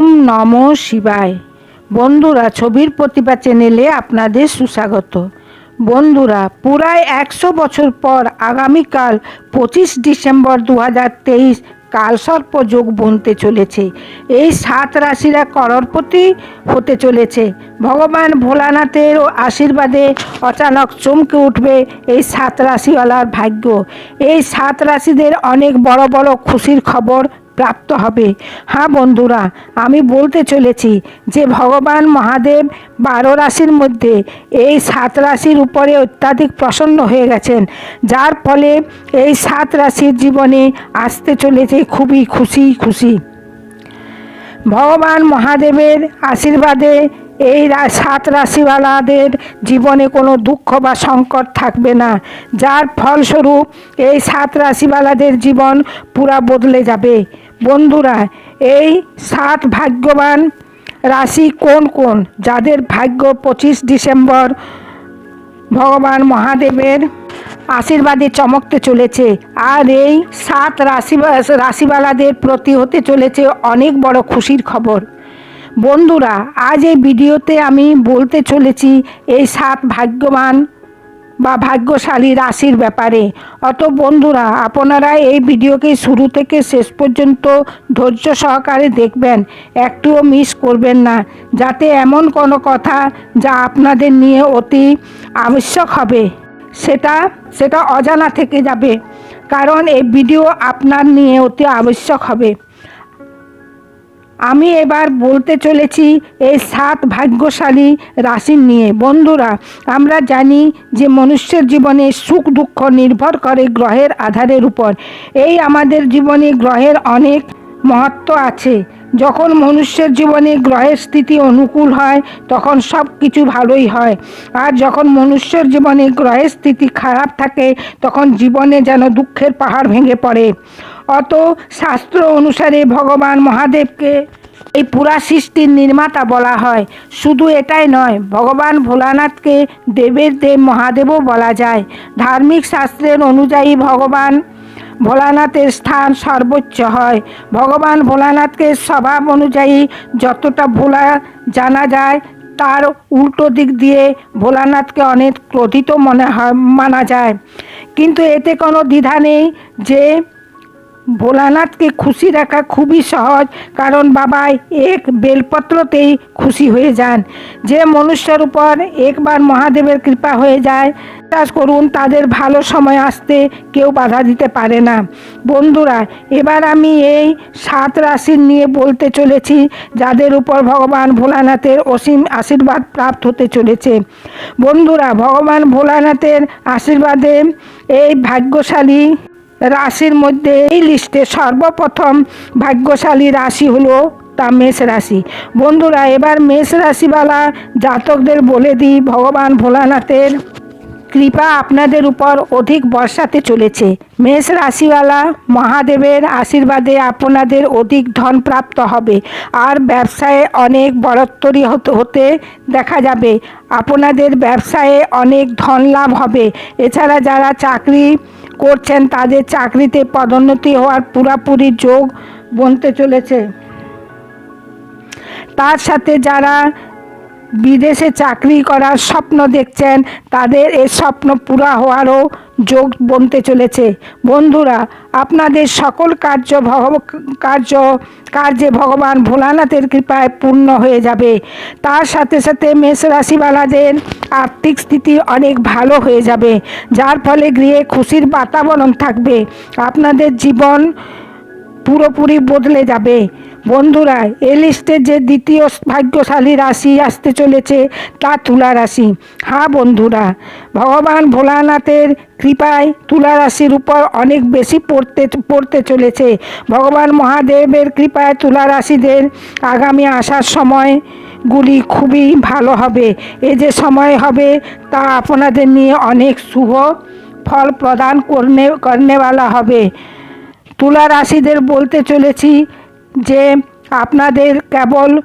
ওম নম শিবায়। বন্ধুরা, ছবির প্রতিভা চ্যানেলে আপনাদের সুস্বাগত। বন্ধুরা, পুরায় একশো বছর পর আগামীকাল পঁচিশ ডিসেম্বর দু হাজার তেইশ কালসর্প যোগ বনতে চলেছে। এই সাত রাশিরা কররপতি হতে চলেছে। ভগবান ভোলানাথের আশীর্বাদে অচানক চমকে উঠবে এই সাত রাশিওয়ালার ভাগ্য। এই সাত রাশিদের অনেক বড় বড় খুশির খবর প্রাপ্ত হবে। হ্যাঁ বন্ধুরা, আমি বলতে চলেছি যে ভগবান মহাদেব বারো রাশির মধ্যে এই সাত রাশির উপরে অত্যাধিক প্রসন্ন হয়ে গেছেন। যার ফলে এই সাত রাশির জীবনে আসতে চলেছে খুবই খুশি খুশি। ভগবান মহাদেবের আশীর্বাদে এই সাত রাশিওয়ালাদের জীবনে কোনো দুঃখ বা সংকট থাকবে না। যার ফলস্বরূপ এই সাত রাশিওয়ালাদের জীবন পুরা বদলে যাবে। বন্ধুরা, এই সাত ভাগ্যবান রাশি কোন কোন? যাদের ভাগ্য পঁচিশ ডিসেম্বর ভগবান মহাদেবের আশীর্বাদে চমকতে চলেছে, আর এই সাত রাশি রাশিওয়ালাদের প্রতি হতে চলেছে অনেক বড় খুশির খবর। বন্ধুরা, আজ এই ভিডিওতে আমি বলতে চলেছি, এই সাত ভাগ্যবান বা ভাগ্যশালী রাশির ব্যাপারে। অত বন্ধুরা, আপনারা এই ভিডিওকে শুরু থেকে শেষ পর্যন্ত ধৈর্য সহকারে দেখবেন, একটুও মিস করবেন না, যাতে এমন কোনো কথা যা আপনাদের নিয়ে অতি আবশ্যক হবে, সেটা সেটা অজানা থেকে যাবে, কারণ এই ভিডিও আপনার নিয়ে অতি আবশ্যক হবে। আমি এবার বলতে চলেছি এই সাত ভাগ্যশালী রাশি নিয়ে। বন্ধুরা, আমরা জানি যে মনুষ্যের জীবনে সুখ দুঃখ নির্ভর করে গ্রহের আধারের উপর। এই আমাদের জীবনে গ্রহের অনেক মহত্ব আছে। যখন মনুষ্যের জীবনে গ্রহের স্থিতি অনুকূল হয়, তখন সব কিছু ভালোই হয়। আর যখন মনুষ্যের জীবনে গ্রহের স্থিতি খারাপ থাকে, তখন জীবনে যেন দুঃখের পাহাড় ভেঙে পড়ে। অত শাস্ত্র অনুসারে ভগবান মহাদেবকে এই পুরা সৃষ্টির নির্মাতা বলা হয়। শুধু এটাই নয়, ভগবান ভোলানাথকে দেবের দেব মহাদেবও বলা যায়। ধার্মিক শাস্ত্রের অনুযায়ী ভগবান ভোলানাথের স্থান সর্বোচ্চ হয়। ভগবান ভোলানাথকে স্বভাব অনুযায়ী যতটা ভোলা জানা যায়, তার উল্টো দিক দিয়ে ভোলানাথকে অনেক ক্রোধিত মনে হয়, মানা যায়। কিন্তু এতে কোনো দ্বিধা নেই যে ভোলানাথকে খুশি রাখা খুবই সহজ, কারণ বাবা এক বেলপত্রতেই খুশি হয়ে যান। যে মনুষ্যের উপর একবার মহাদেবের কৃপা হয়ে যায়, বিশ্বাস করুন, তাদের ভালো সময় আসতে কেউ বাধা দিতে পারে না। বন্ধুরা, এবার আমি এই সাত রাশির নিয়ে বলতে চলেছি, যাদের উপর ভগবান ভোলানাথের অসীম আশীর্বাদ প্রাপ্ত হতে চলেছে। বন্ধুরা, ভগবান ভোলানাথের আশীর্বাদে এই ভাগ্যশালী রাশির মধ্যে এই লিস্টে সর্বপ্রথম ভাগ্যশালী রাশি হলো তা মেষ রাশি। বন্ধুরা, এবার মেষ রাশিওয়ালা জাতকদের বলে দিই, ভগবান ভোলানাথের কৃপা আপনাদের উপর অধিক বর্ষাতে চলেছে। মেষ রাশিওয়ালা মহাদেবের আশীর্বাদে আপনাদের অধিক ধন প্রাপ্ত হবে। আর ব্যবসায় অনেক বড়ত্তরি হতে দেখা যাবে। আপনাদের ব্যবসায়ে অনেক ধন লাভ হবে। এছাড়া যারা চাকরি করছেন তাদের চাকরিতে পদোন্নতি হওয়ার পুরাপুরি যোগ বনতে চলেছে। তার সাথে যারা বিদেশে চাকরি করার স্বপ্ন দেখছেন, তাদের এই স্বপ্ন পুরা হওয়ারও যোগ বনতে চলেছে। বন্ধুরা, আপনাদের সকল কার্য ভগ কার্য, কার্যে ভগবান ভোলানাথের কৃপায় পূর্ণ হয়ে যাবে। তার সাথে সাথে মেষ রাশিওয়ালাদের আর্থিক স্থিতি অনেক ভালো হয়ে যাবে। যার ফলে গৃহে খুশির বাতাবরণ থাকবে। আপনাদের জীবন পুরোপুরি বদলে যাবে। বন্ধুরা, এ লিস্টে যে দ্বিতীয় ভাগ্যশালী রাশি আসতে চলেছে তা তুলা রাশি। হ্যাঁ বন্ধুরা, ভগবান ভোলানাথের কৃপায় তুলা রাশির উপর অনেক বেশি পড়তে পড়তে চলেছে। ভগবান মহাদেবের কৃপায় তুলা রাশিদের আগামী আসার সময় গুলি খুবই ভালো হবে। এ যে সময় হবে তা আপনাদের নিয়ে অনেক শুভ ফল প্রদান করনে, করনেওয়ালা হবে। তুলা রাশিদের বলতে চলেছি যে আপনাদের কেবল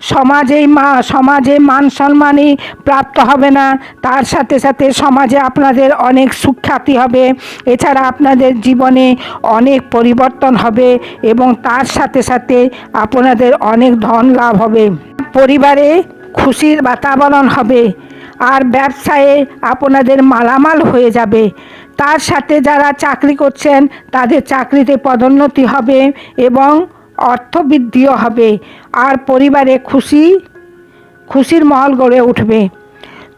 সমাজেই মা, সমাজে মান সম্মানই প্রাপ্ত হবে না, তার সাথে সাথে সমাজে আপনাদের অনেক সুখ্যাতি হবে। এছাড়া আপনাদের জীবনে অনেক পরিবর্তন হবে এবং তার সাথে সাথে আপনাদের অনেক ধন লাভ হবে। পরিবারে খুশির বাতাবরণ হবে। আর ব্যবসায়ে আপনাদের মালামাল হয়ে যাবে। তার সাথে যারা চাকরি করছেন, তাদের চাকরিতে পদোন্নতি হবে এবং অর্থবৃদ্ধিও হবে। আর পরিবারে খুশি, খুশির মহল গড়ে উঠবে।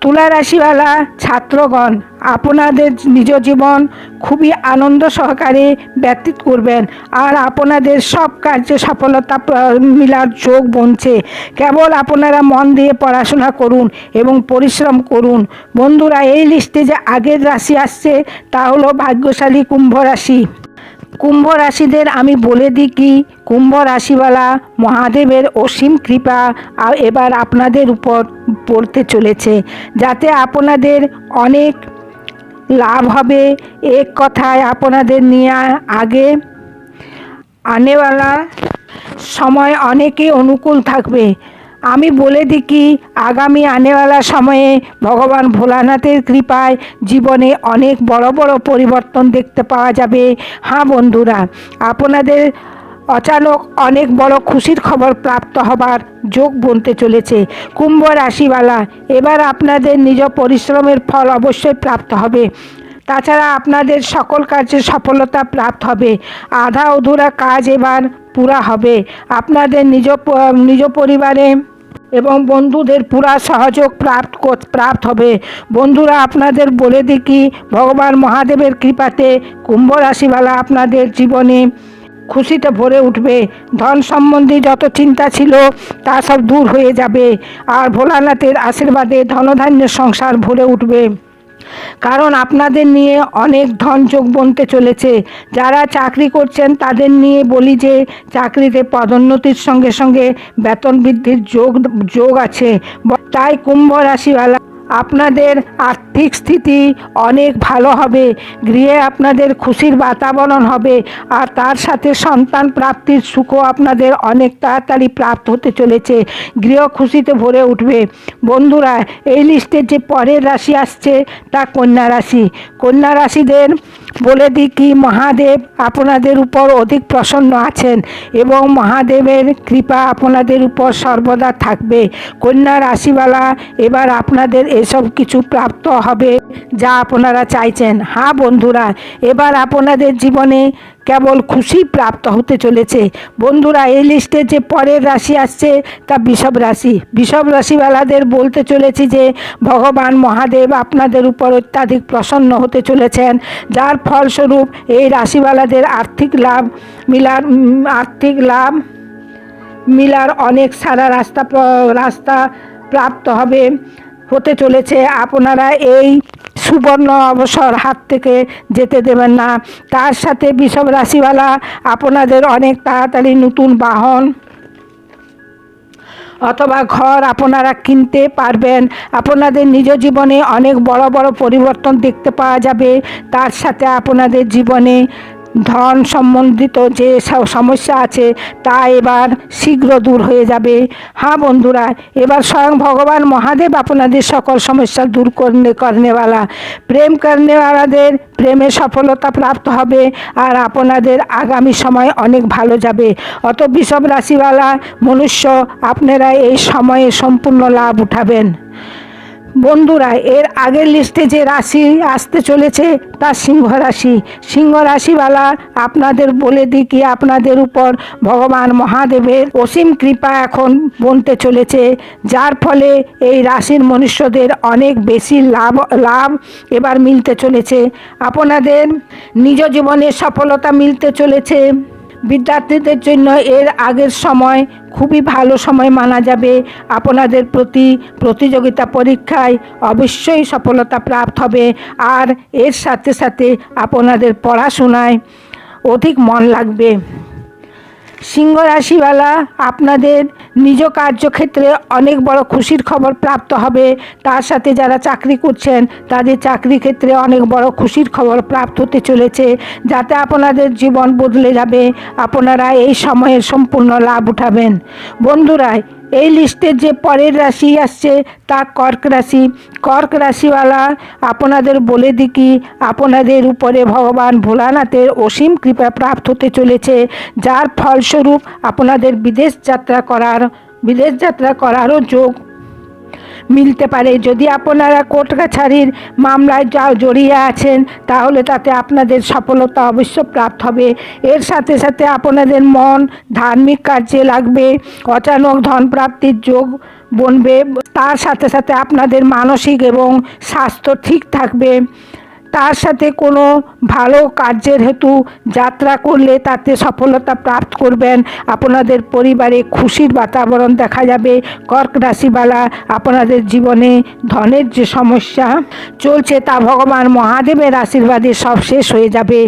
তুলা রাশিওয়ালা ছাত্রগণ, আপনাদের নিজ জীবন খুবই আনন্দ সহকারে ব্যতীত করবেন। আর আপনাদের সব কার্যে সফলতা মিলার যোগ বনছে। কেবল আপনারা মন দিয়ে পড়াশোনা করুন এবং পরিশ্রম করুন। বন্ধুরা, এই লিস্টে যে আগের রাশি আসছে, তা হলো ভাগ্যশালী কুম্ভ রাশি। কুম্ভ রাশিদের আমি বলে দিই কি, কুম্ভ রাশিওয়ালা মহাদেবের অসীম কৃপা এবার আপনাদের উপর পড়তে চলেছে। যাতে আপনাদের অনেক লাভ হবে। এক কথায় আপনাদের নিয়ে আগে আনেওয়ালা সময় অনেকে অনুকূল থাকবে। আমি বলে দিকি আগামী আনেওয়ালা সময়ে ভগবান ভোলানাথের কৃপায় জীবনে অনেক বড় বড় পরিবর্তন দেখতে পাওয়া যাবে। হ্যাঁ বন্ধুরা, আপনাদের অচানক অনেক বড় খুশির খবর প্রাপ্ত হবার যোগ বনতে চলেছে। কুম্ভ রাশিওয়ালা, এবার আপনাদের নিজ পরিশ্রমের ফল অবশ্যই প্রাপ্ত হবে। তাছাড়া আপনাদের সকল কাজে সফলতা প্রাপ্ত হবে। আধা অধুরা কাজ এবার পুরা হবে। আপনাদের নিজ নিজ পরিবারে এবং বন্ধুদের পুরা সহযোগ প্রাপ্ত প্রাপ্ত হবে। বন্ধুরা, আপনাদের বলে কি ভগবান মহাদেবের কৃপাতে কুম্ভ রাশিওয়ালা আপনাদের জীবনে খুশিতে ভরে উঠবে। ধন সম্বন্ধে যত চিন্তা ছিল, তা সব দূর হয়ে যাবে। আর ভোলানাথের আশীর্বাদে ধনধান্য সংসার ভরে উঠবে। কারণ আপনাদের নিয়ে অনেক ধন যোগ বনতে চলেছে। যারা চাকরি করছেন, তাদের নিয়ে বলি যে, চাকরিতে পদোন্নতির সঙ্গে সঙ্গে বেতন বৃদ্ধির যোগ যোগ আছে। তাই কুম্ভ রাশিওয়ালা আপনাদের আর্থিক স্থিতি অনেক ভালো হবে, গৃহে আপনাদের খুশির বাতাবরণ হবে, আর তার সাথে সন্তান প্রাপ্তির সুখও আপনাদের অনেক তাড়াতাড়ি প্রাপ্ত হতে চলেছে। গৃহ খুশিতে ভরে উঠবে। বন্ধুরা, এই লিস্টের যে পরের রাশি আসছে তা কন্যা রাশি। কন্যা রাশিদের বলে দিই কি মহাদেব আপনাদের উপর অধিক প্রসন্ন আছেন এবং মহাদেবের কৃপা আপনাদের উপর সর্বদা থাকবে। কন্যা রাশিওয়ালা এবার আপনাদের এসব কিছু প্রাপ্ত হবে যা আপনারা চাইছেন। হ্যাঁ বন্ধুরা, এবার আপনাদের জীবনে কেবল খুশি প্রাপ্ত হতে চলেছে। বন্ধুরা, এই লিস্টে যে পরের রাশি আসছে, তা বিষব রাশি। বিষব রাশিওয়ালাদের বলতে চলেছি যে, ভগবান মহাদেব আপনাদের উপর অত্যাধিক প্রসন্ন হতে চলেছেন। যার ফলস্বরূপ এই রাশিওয়ালাদের আর্থিক লাভ মিলার আর্থিক লাভ মিলার অনেক সারা রাস্তা রাস্তা প্রাপ্ত হবে, হতে চলেছে। আপনারা এই সুবর্ণ অবসর হাত থেকে যেতে দেবেন না। তার সাথে বিষব রাশিওয়ালা আপনাদের অনেক তাড়াতাড়ি নতুন বাহন অথবা ঘর আপনারা কিনতে পারবেন। আপনাদের নিজ জীবনে অনেক বড় বড় পরিবর্তন দেখতে পাওয়া যাবে। তার সাথে আপনাদের জীবনে ধন সম্বন্ধিত যে সমস্যা আছে, তা এবার শীঘ্র দূর হয়ে যাবে। হ্যাঁ বন্ধুরা, এবার স্বয়ং ভগবান মহাদেব আপনাদের সকল সমস্যা দূর করনে করনেওয়ালা। প্রেম করনেওয়ালাদের প্রেমে সফলতা প্রাপ্ত হবে আর আপনাদের আগামী সময় অনেক ভালো যাবে। অত বিষব রাশিওয়ালা, মনুষ্য, আপনারা এই সময়ে সম্পূর্ণ লাভ উঠাবেন। বন্ধুরা, এর আগের লিস্টে যে রাশি আসতে চলেছে তা সিংহ রাশি। সিংহ রাশিওয়ালা, আপনাদের বলে দিই কি, আপনাদের উপর ভগবান মহাদেবের অসীম কৃপা এখন বনতে চলেছে, যার ফলে এই রাশির মনুষ্যদের অনেক বেশি লাভ লাভ এবার মিলতে চলেছে। আপনাদের নিজ জীবনে সফলতা মিলতে চলেছে। বিদ্যার্থীদের জন্য এর আগের সময় খুবই ভালো সময় মানা যাবে। আপনাদের প্রতি প্রতিযোগিতা পরীক্ষায় অবশ্যই সফলতা প্রাপ্ত হবে। আর এর সাথে সাথে আপনাদের পড়াশোনায় অধিক মন লাগবে। সিংহ রাশিওয়ালা আপনাদের নিজ কার্যক্ষেত্রে অনেক বড় খুশির খবর প্রাপ্ত হবে। তার সাথে যারা চাকরি করছেন, তাদের চাকরি ক্ষেত্রে অনেক বড় খুশির খবর প্রাপ্ত হতে চলেছে। যাতে আপনাদের জীবন বদলে যাবে, আপনারা এই সময়ের সম্পূর্ণ লাভ উঠাবেন। বন্ধুরা এই লিস্টে যে পরের রাশি আসছে, তা কর্ক রাশি। কর্ক রাশিওয়ালা, আপনাদের বলে দিই কি আপনাদের উপরে ভগবান ভোলানাথের অসীম কৃপা প্রাপ্ত হতে চলেছে, যার ফলস্বরূপ আপনাদের বিদেশ যাত্রা করার বিদেশ যাত্রা করারও যোগ মিলতে পারে। যদি আপনারা কোর্ট কাছারির মামলায় যা জড়িয়ে আছেন, তাহলে তাতে আপনাদের সফলতা অবশ্য প্রাপ্ত হবে। এর সাথে সাথে আপনাদের মন, ধার্মিক কার্যে লাগবে, অচানক ধন প্রাপ্তির যোগ বনবে। তার সাথে সাথে আপনাদের মানসিক এবং স্বাস্থ্য ঠিক থাকবে। তার সাথে কোনো ভালো কার্যের হেতু যাত্রা করলে তাতে সফলতা প্রাপ্ত করবেন। আপনাদের পরিবারে খুশির বাতাবরণ দেখা যাবে। কর্ক রাশিবালা, আপনাদের জীবনে ধনের যে সমস্যা চলছে তা ভগবান মহাদেবের আশীর্বাদে সব শেষ হয়ে যাবে।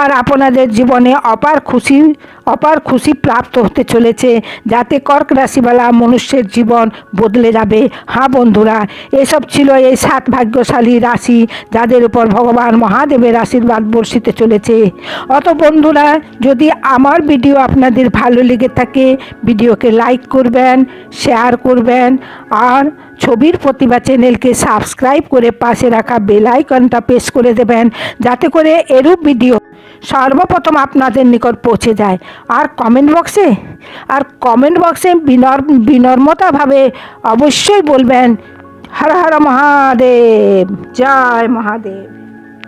আর আপনাদের জীবনে অপার খুশি অপার খুশি প্রাপ্ত হতে চলেছে। যাতে কর্ক রাশিওয়ালা মনুষ্যের জীবন বদলে যাবে। হ্যাঁ বন্ধুরা, এসব ছিল এই সাত ভাগ্যশালী রাশি। যাদের উপর ভগবান মহাদেবের আশীর্বাদ বর্ষিতে চলেছে। অত বন্ধুরা, যদি আমার ভিডিও আপনাদের ভালো লেগে থাকে, ভিডিওকে লাইক করবেন শেয়ার করবেন, আর ছবির প্রতিভা চ্যানেলকে সাবস্ক্রাইব করে পাশে রাখা বেল আইকনটা প্রেস করে দেবেন, যাতে করে এরূপ ভিডিও সর্বপ্রথম আপনাদের নিকট পৌঁছে যায়। আর কমেন্ট বক্সে আর কমেন্ট বক্সে বিনর বিনম্রতাভাবে অবশ্যই বলবেন, হর হর মহাদেব, জয় মহাদেব।